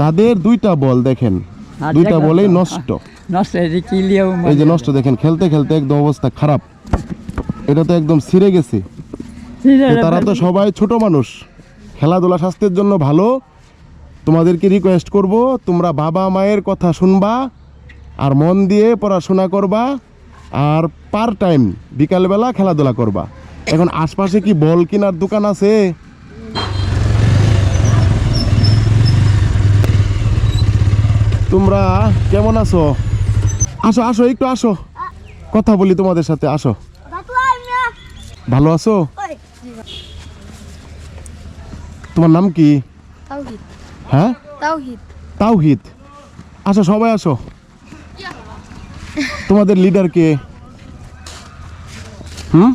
তাদের দুইটা বল দেখেন। দুইটা বলেই নষ্ট। এই যে নষ্ট দেখেন খেলতে খেলতে একদম অবস্থা খারাপ। এটা তো একদম ছিঁড়ে গেছে। তারা তো সবাই ছোট মানুষ। খেলাধুলা স্বাস্থ্যের জন্য ভালো। তোমাদেরকে রিকোয়েস্ট করব তোমরা বাবা মায়ের কথা শুনবা আর মন দিয়ে পড়াশোনা করবা আর পার টাইম বিকালবেলা খেলাধুলা করবা। এখন আশপাশে কি বল কেনার দোকান আছে? তোমরা কেমন আছো? আসো আসো, একটু আসো। কথা বলি তোমাদের সাথে, আসো। ভালো আছো? তোমার নাম কি? হ্যাঁ? তাওহিদ। আসো, সবাই আসো। তোমাদের লিডার কে? হুম?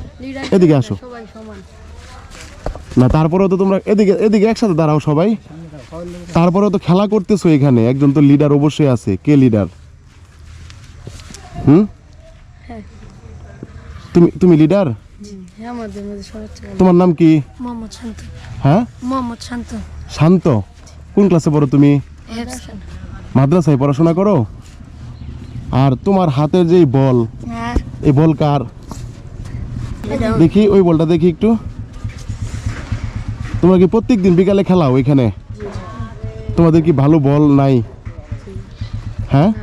এদিকে আসো। না, তারপরেও তো তোমরা এদিকে এদিকে একসাথে দাঁড়াও সবাই। তারপরেও তো খেলা করতেছো এখানে। একজন তো লিডার অবশ্যই আছে। কে লিডার হুম? হ্যাঁ। তুমি তুমি লিডার হ্যাঁ তোমার নাম কি? মোহাম্মদ শান্ত। হ্যাঁ? মোহাম্মদ শান্ত। শান্ত? কোন ক্লাসে পড়ো তুমি? মাদ্রাসায় পড়াশোনা করো? আর তোমার হাতের যেই বল হ্যাঁ। এই বল কার? দেখি ওই বলটা দেখি একটু। তোমরা কি প্রত্যেক দিন বিকালে খেলাও এখানে? তোমাদের কি ভালো বল নাই? হ্যাঁ? হ্যাঁ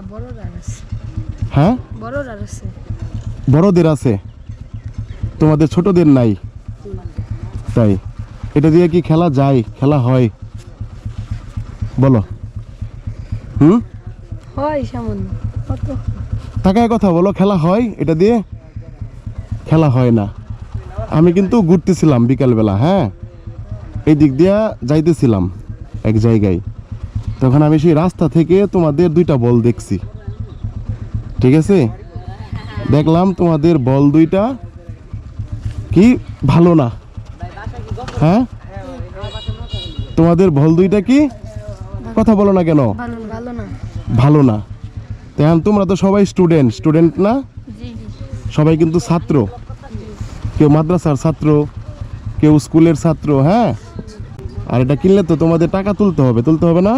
হ্যাঁ? বড়দের আছে? তোমাদের ছোটদের নাই? তাই। এটা দিয়ে কি খেলা যায়? খেলা হয়? বলো। হুম? হয় সামান্য টাকায় কথা বলো খেলা হয়? এটা দিয়ে খেলা হয় না। আমি কিন্তু ঘুরতেছিলাম বিকালবেলা হ্যাঁ? এই দিক দিয়া যাইতেছিলাম এক জায়গায়। তখন আমি সেই রাস্তা থেকে তোমাদের দুইটা বল দেখছি। ঠিক আছে? দেখলাম তোমাদের বল দুইটা কি ভালো না। হ্যাঁ? তোমাদের বল দুইটা কি? কথা বলো না কেন? ভালো না। তেমন তোমরা তো সবাই স্টুডেন্ট। স্টুডেন্ট না? সবাই কিন্তু ছাত্র। কেউ মাদ্রাসার ছাত্র কেউ স্কুলের ছাত্র হ্যাঁ? আর এটা কিনলে তো তোমাদের টাকা তুলতে হবে। তুলতে হবে না?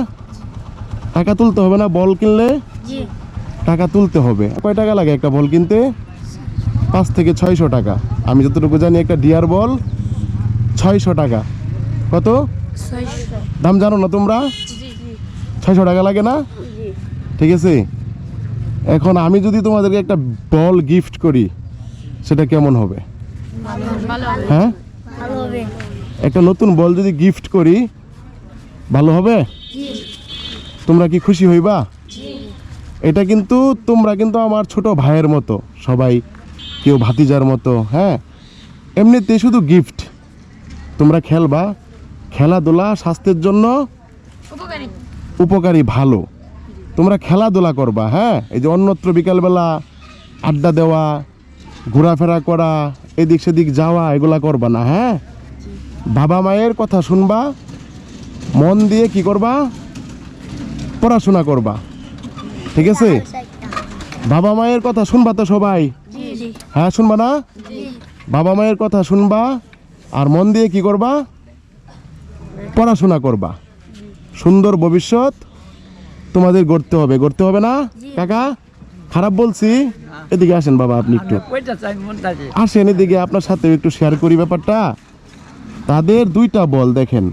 টাকা তুলতে হবে না বল কিনলে টাকা তুলতে হবে। কয় টাকা লাগে একটা বল কিনতে? পাঁচ থেকে ছয়শো টাকা। আমি যতটুকু জানি একটা ডিয়ার বল ছয়শো টাকা। কত? দাম জানো না তোমরা? ছয়শো টাকা লাগে না? ঠিক আছে? এখন আমি যদি তোমাদেরকে একটা বল গিফট করি সেটা কেমন হবে? হ্যাঁ? একটা নতুন বল যদি গিফট করি ভালো হবে? তোমরা কি খুশি হইবা? এটা কিন্তু তোমরা কিন্তু আমার ছোট ভাইয়ের মতো সবাই কেউ ভাতিজার মতো হ্যাঁ? এমনিতে শুধু গিফট তোমরা খেলবা খেলাধুলা স্বাস্থ্যের জন্য উপকারী। উপকারী ভালো। তোমরা খেলাধুলা করবা হ্যাঁ? এই যে অন্যত্র বিকালবেলা আড্ডা দেওয়া ঘোরাফেরা করা এদিক সেদিক যাওয়া এগুলা করবা না হ্যাঁ? বাবা মায়ের কথা শুনবা মন দিয়ে কি করবা? পড়াশোনা করবা। ঠিক আছে? বাবা মায়ের কথা শুনবা তো সবাই? জি জি। হ্যাঁ শুনবা না? বাবা মায়ের কথা শুনবা আর মন দিয়ে কি করবা? পড়াশোনা করবা। সুন্দর ভবিষ্যৎ তোমাদের গড়তে হবে। গড়তে হবে না? কাকা খারাপ বলছি? এদিকে আসেন বাবা আপনি একটু। আসেন এদিকে আপনার সাথে একটু শেয়ার করি ব্যাপারটা। তাদের দুইটা বল দেখেন।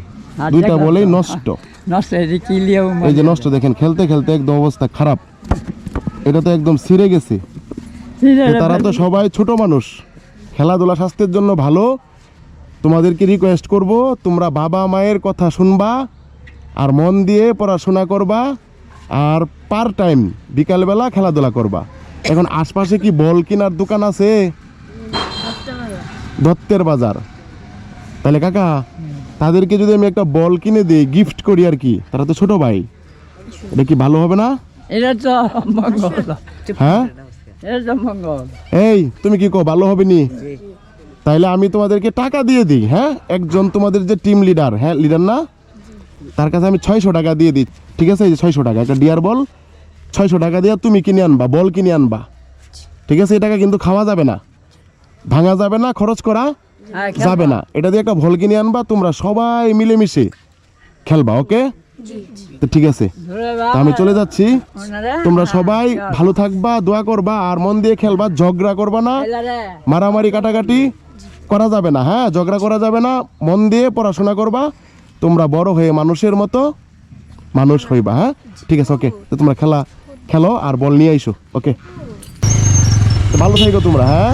দুইটা বলেই নষ্ট। নষ্ট হয়েছে কিলিয়াও এই যে নষ্ট দেখেন খেলতে খেলতে একদম অবস্থা খারাপ। এটা তো একদম ছিঁড়ে গেছে। তারা তো সবাই ছোট মানুষ। খেলাধুলা স্বাস্থ্যের জন্য ভালো। তোমাদেরকে রিকোয়েস্ট করব তোমরা বাবা মায়ের কথা শুনবা আর মন দিয়ে পড়াশোনা করবা আর পার টাইম বিকালবেলা খেলাধুলা করবা। এখন আশপাশে কি বল কেনার দোকান আছে? দত্তের বাজার। তাহলে কাকা তাদেরকে যদি আমি একটা বল কিনে দিই গিফট করি আর কি তারা তো ছোট ভাই। এটা কি ভালো হবে না? এটা তো মঙ্গল। হ্যাঁ? এটা মঙ্গল। এই তুমি কি কো ভালো হবে নি? তাইলে আমি তোমাদেরকে টাকা দিয়ে দিই হ্যাঁ? একজন তোমাদের যে টিম লিডার হ্যাঁ লিডার না? তার কাছে আমি ছয়শো টাকা দিয়ে দিই ঠিক আছে? এই যে ছয়শো টাকা একটা ডিয়ার বল। ছয়শো টাকা দিয়ে তুমি কিনে আনবা বল কিনে আনবা। ঠিক আছে? এই টাকা কিন্তু খাওয়া যাবে না। ভাঙা যাবে না খরচ করা। যাবে না। এটা দিয়ে একটা বল কিনে আনবা তোমরা সবাই মিলেমিশে খেলবা ওকে? তো ঠিক আছে। আমি চলে যাচ্ছি। তোমরা সবাই ভালো থাকবা দোয়া করবা আর মন দিয়ে খেলবা ঝগড়া করবা না। মারামারি কাটাকাটি করা যাবে না হ্যাঁ? ঝগড়া করা যাবে না। মন দিয়ে পড়াশোনা করবা। তোমরা বড় হয়ে মানুষের মতো মানুষ হইবা হ্যাঁ? ঠিক আছে ওকে। তো তোমরা খেলা খেলো আর বল নিয়ে আইসো ওকে? তো ভালো থাকো তোমরা হ্যাঁ?